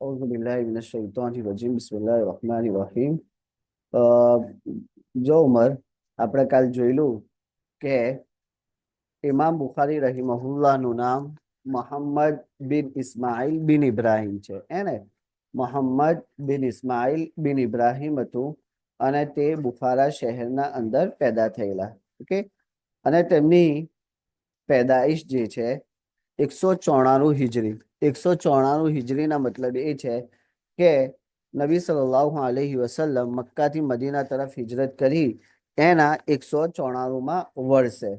أعوذ بالله من الشيطان الرجيم بسم الله الرحمن الرحيم અ, જો ઉમર આપણે કાલ જોયેલું કે ઇમામ બુખારી રહીમહુલ્લાહનું નામ મોહમ્મદ બિન ઇસ્માઇલ બિન ઇબ્રાહિમ છે એને મોહમ્મદ બિન ઇસ્માઇલ બિન ઇબ્રાહિમ હતું અને તે બુખારા શહેરના અંદર પેદા થયેલા ઓકે અને તેમની પેદાઈશ જે છે એકસો ચોણાણું હિજરી એકસો ચોરાણું હિજરીના મતલબ એ છે કે નબી સല്ലલ્લાહુ અલૈહિ વસલ્લમ મક્કાથી મદીના તરફ હિજરત કરી એના એકસો ચોરાણુંમાં વર્ષે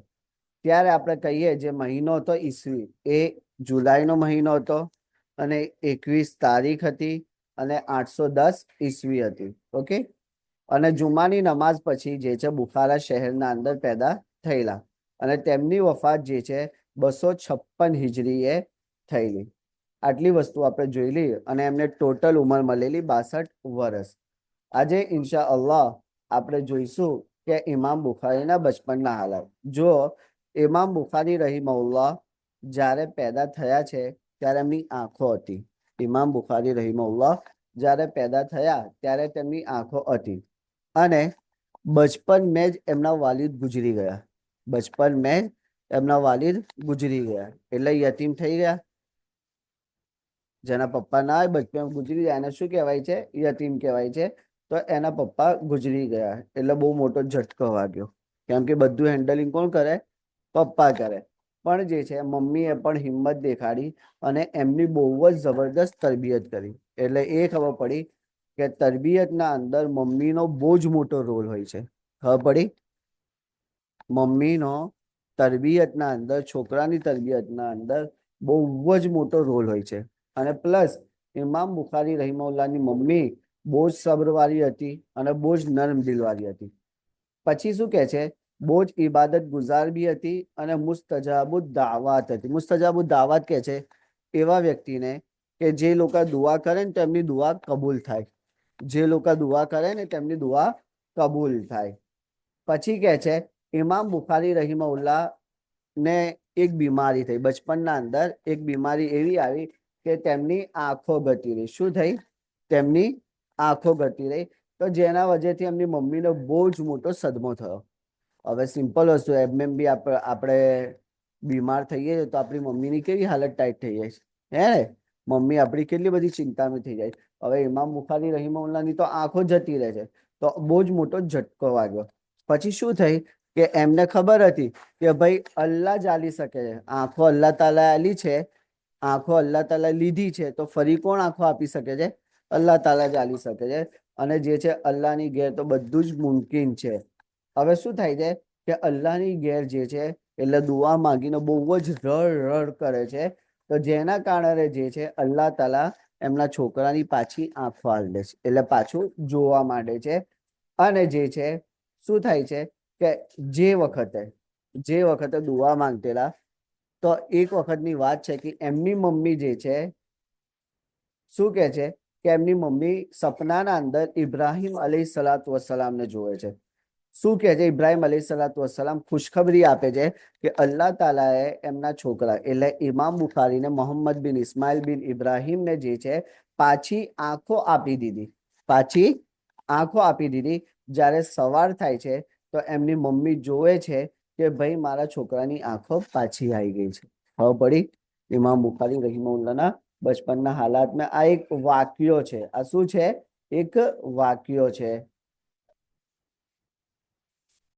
ત્યારે આપણે કહીએ જે મહિનો હતો ઈસવી, એ જુલાઈનો મહિનો હતો અને એકવીસ તારીખ હતી અને આઠસો દસ ઈસવી હતી, ઓકે? અને જુમાની નમાઝ પછી જે છે બુખારા શહેરના અંદર પેદા થયેલા અને તેમની વફાત જે છે બસો છપ્પન હિજરીએ થયેલી. આટલી વસ્તુ આપણે જોયેલી અને એમને ટોટલ ઉંમર મળેલી બાસઠ વર્ષ આજે ઇન્શા અલ્લાહ આપણે જોઈશું કે ઇમામ બુખારીના બચપનના હાલત જો ઇમામ બુખારી રહીમઉલ્લાહ જ્યારે પેદા થયા છે ત્યારે એમની આંખો હતી. ઇમામ બુખારી રહીમઉલ્લાહ જ્યારે પેદા થયા ત્યારે તેમની આંખો હતી. અને બચપન મેં જ એમના વાલિદ ગુજરી ગયા. બચપન મેં એમના વાલિદ ગુજરી ગયા. એટલે યતીમ થઈ ગયા. જેના પપ્પા ના બચપન ગુજરી જાય, એને શું કહેવાય છે? યતીમ કહેવાય છે. તો એના પપ્પા ગુજરી ગયા. એટલે બહુ મોટો ઝટકો વાગ્યો. કેમ કે બધું હેન્ડલિંગ કોણ કરે? પપ્પા કરે. પણ જે છે, મમ્મીએ પણ હિંમત દેખાડી અને એમની બહુ જ જબરદસ્ત તરબિયત કરી. એટલે એ ખબર પડી કે તરબિયતના અંદર મમ્મીનો બહુ જ મોટો રોલ હોય છે. ખબર પડી? મમ્મીનો તરબિયતના અંદર, છોકરાની તરબિયતના અંદર બહુ જ મોટો રોલ હોય છે. અને પ્લસ ઇમામ બુખારી રહીમઉલ્લાહની મમ્મી બહુ જ સબરવાળી હતી અને બહુ જ નરમ દિલવાળી હતી. પછી શું કહે છે? બહુ જ ઇબાદત ગુજાર બી હતી અને મુસ્તજાબુ દાવાત હતી. મુસ્તજાબુ દાવાત કહે છે? એવા વ્યક્તિને કે જે લોકો દુઆ કરે ને તેમની દુઆ કબૂલ થાય. જે લોકો દુઆ કરે ને તેમની દુઆ કબૂલ થાય. પછી કહે છે? ઇમામ બુખારી રહીમઉલ્લાહ ને એક બીમારી થઈ. બચપનના અંદર એક બીમારી એવી આવી કે તેમની આંખો ઘટી રહી. શું થઈ? તેમની આંખો ઘટી રહી. તો જેના વજેથી એમની મમ્મીનો બહુ જ મોટો સદમો થયો. હવે સિમ્પલ વસ્તુ એમ એમ બી આપણે બીમાર થઈએ તો આપણી મમ્મીની કેવી હાલત ટાઈટ થઈ જાય છે. હે મમ્મી આપણી કેટલી બધી ચિંતામાં થઈ જાય હવે ઇમામ બુખારી રહીમઉલ્લાહની તો આંખો જતી રહે છે. તો બહુ જ મોટો ઝટકો વાગ્યો. પછી શું થઈ? કે એમને ખબર હતી કે ભાઈ અલ્લાહ જ ચાલી શકે છે. આંખો અલ્લાહ તાલા આલી છે. આંખો અલ્લાહ તાલા લીધી છે, તો ફરી કોણ આંખો આપી શકે છે? અલ્લાહ તાલા ચાલી શકે છે. અને જે છે અલ્લાહની ઘેર તો બધું જ મુમકિન છે. હવે શું થાય છે કે અલ્લાહની ઘેર જે છે, એટલે દુઆ માંગીને બહુ જ રડ રડ કરે છે. તો જેના કારણે જે છે અલ્લાહ તાલા એમના છોકરાની પાછી આંખો આલી છે, એટલે પાછું જોવા માંડે છે. અને જે છે, શું થાય છે કે જે વખતે જે વખતે દુઆ માંગતેલા તો એક વખતની વાત છે કે એમની મમ્મી જે છે, શું કે છે? કે એમની મમ્મી સપનાના અંદર ઇબ્રાહિમ અલી સલાત વસલામને જોવે છે. શું કે છે? ઇબ્રાહિમ અલી સલાત વસલામ ખુશખબરી આપે છે કે અલ્લાહ તાલાએ એમના છોકરા, એટલે ઇમામ બુખારીને મોહમ્મદ બિન ઇસ્માઇલ બિન ઇબ્રાહિમને જે છે, પાછી આંખો આપી દીધી. પાછી આંખો આપી દીધી. જ્યારે સવાર થાય છે, તો એમની મમ્મી જોવે છે કે ભાઈ, મારા છોકરાની આંખો પાછી આવી ગઈ છે. ખબર પડી? ઇમામ બુખારી રહીમઉલ્લાના બચપનના હાલાતમાં આ એક વાક્યો છે. આ શું છે? એક વાક્યો છે.